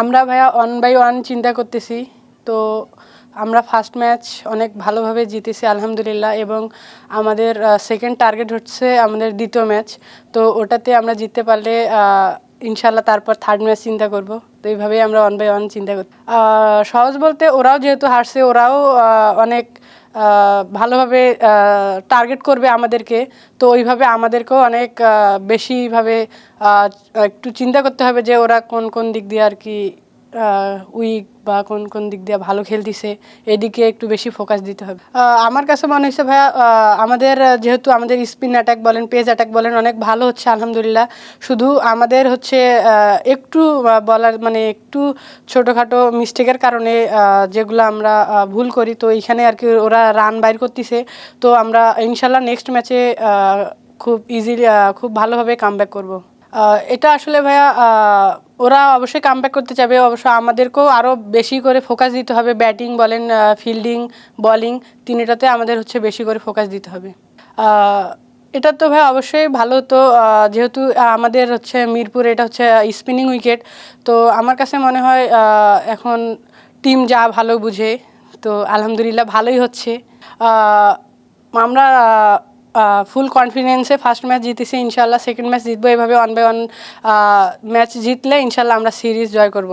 আমরা ভাইয়া one by one চিন্তা করতেছি। তো আমরা ফার্স্ট ম্যাচ অনেক ভালোভাবে জিতেছি, আলহামদুলিল্লাহ। এবং আমাদের সেকেন্ড টার্গেট হচ্ছে আমাদের দ্বিতীয় ম্যাচ তো ওটাতে আমরা জিততে পারলে ইনশাল্লাহ তারপর থার্ড ম্যাচ চিন্তা করব। তো এইভাবেই আমরা ওয়ান বাই ওয়ান চিন্তা করি সহজ বলতে ওরাও যেহেতু হারছে, ওরাও অনেক ভালোভাবে টার্গেট করবে আমাদেরকে। তো ওইভাবে আমাদেরকেও অনেক বেশিভাবে একটু চিন্তা করতে হবে যে ওরা কোন কোন দিক দিয়ে আর কি উইক বা কোন কোন দিক দিয়ে ভালো খেলতেছে এদিকে একটু বেশি ফোকাস দিতে হবে। আমার কাছে মনে হয়েছে ভাইয়া আমাদের যেহেতু আমাদের স্পিন অ্যাটাক বলেন পেজ অ্যাটাক বলেন অনেক ভালো হচ্ছে আলহামদুলিল্লাহ। শুধু আমাদের হচ্ছে একটু বলার মানে একটু ছোটোখাটো মিস্টেকের কারণে যেগুলো আমরা ভুল করি তো এইখানে আর কি ওরা রান বাইর করতেছে। তো আমরা ইনশাল্লাহ নেক্সট ম্যাচে খুব ইজিলি খুব ভালোভাবে কাম ব্যাক আহ, এটা আসলে ভাইয়া ওরা অবশ্যই কামব্যাক করতে চাবে, অবশ্য আমাদেরকেও আরও বেশি করে ফোকাস দিতে হবে। ব্যাটিং বলেন ফিল্ডিং বলিং তিনটাতে আমাদের হচ্ছে বেশি করে ফোকাস দিতে হবে। এটা তো ভাই অবশ্যই ভালো। তো যেহেতু আমাদের হচ্ছে মিরপুর, এটা হচ্ছে স্পিনিং উইকেট তো আমার কাছে মনে হয় এখন টিম যা ভালো বুঝে, তো আলহামদুলিল্লাহ ভালোই হচ্ছে। আমরা ফুল কনফিডেন্সে ফার্স্ট ম্যাচ জিতেছি, ইনশাল্লাহ সেকেন্ড ম্যাচ জিতবো। এভাবে ওয়ান বাই ওয়ান ম্যাচ জিতলে ইনশাল্লাহ আমরা সিরিজ জয় করব।